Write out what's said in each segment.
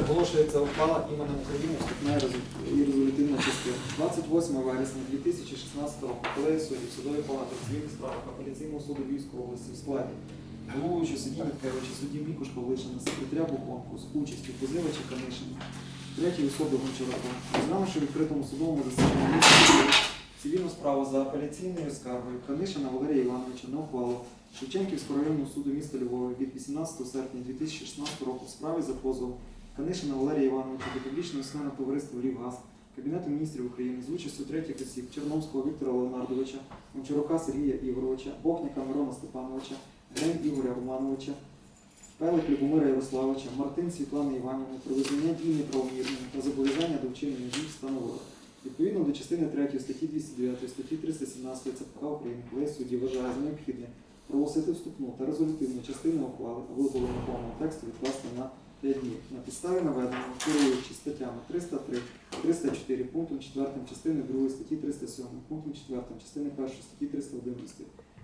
Оголошується ухвала іменем України вступна і резолютивна частина. 28 вересня 2016 року колегія суддів судової палати цивільних справах апеляційного суду Львівської області в складі головуючи судді Міткевича, судді Мікуш Павлишина, секретаря Бухонку з участю позивача Канишина, третьої особи Гончарука, розглянувши в відкритому судовому засіданні справу за апеляційною скаргою Канишина Валерія Івановича на ухвалу Шевченківського районного суду міста Львова від 18 серпня 2016 року в справі за позовом Канишина Валерія Івановича до публічного акціонерного товариства «Львівгаз», Кабінету міністрів України з участю третіх осіб Черновського Віктора Леонардовича, Гончарука Сергія Ігоровича, Бохняка Мирона Степановича, Грень Ігоря Романовича, Пелик Любомира Ярославовича, Мартин Світлани Іванівни про визнання дій неправомірними та зобов'язання до вчинення дій встановили. Відповідно до частини 3 статті 209 статті 317 ЦПК України, коли судді вважає за необхідне проголосити вступну та резолютивну частину ухвали або виголовного повного тексту відкласти на 5 днів. На підставі наведеного, керуючи статтями 303, 304 пунктом 4 частини 2 статті 307, пунктом 4 частини 1 статті 311,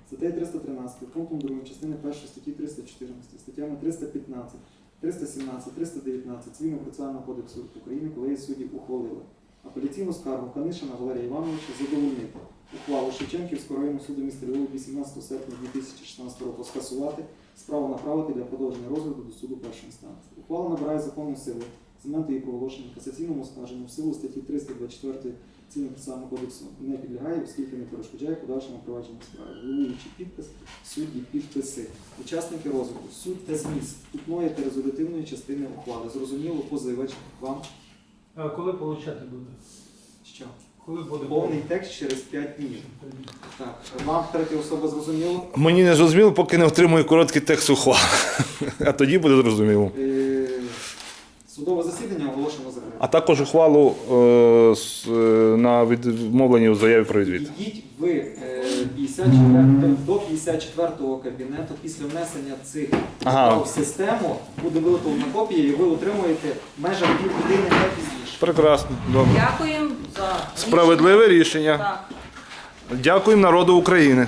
статтею 313, пунктом 2 частини 1 статті 314, статтями 315, 317, 319 Цивільного процесуального кодексу України, коли судді ухвалили. Апеляційну скаргу Канишина Валерія Івановича задовольнити. Ухвалу Шевченківського районного суду міста Львова 18 серпня 2016 року скасувати, справу направити для продовження розгляду до суду першої інстанції. Ухвала набирає законної сили з моменту її проголошення касаційному оскарженню в силу статті 324 Цивільного процесуального кодексу не підлягає, оскільки не перешкоджає подальшому провадженню справи. Головуючий підпис, судді підписи, учасники розгляду, суть та зміст вступної та резолютивної частини ухвали. Зрозуміло, позивач вам А коли получати буде? що? Коли буде Повний текст через 5 днів. Так, вам третя особа зрозуміло. Мені не зрозуміло, поки не отримую короткий текст ухвали. А тоді буде зрозуміло. Е, Судове засідання оголошено закритим. А також ухвалу е, е, на відмовлення у заяві про відвід. Йдіть ви е, 54, до 54-го кабінету після внесення цих Ага. в систему буде виготовлена копія і ви отримуєте в межах півгодини не пізніше. Прекрасно, добре. Дякуємо за Справедливе рішення. Так. Дякуємо народу України.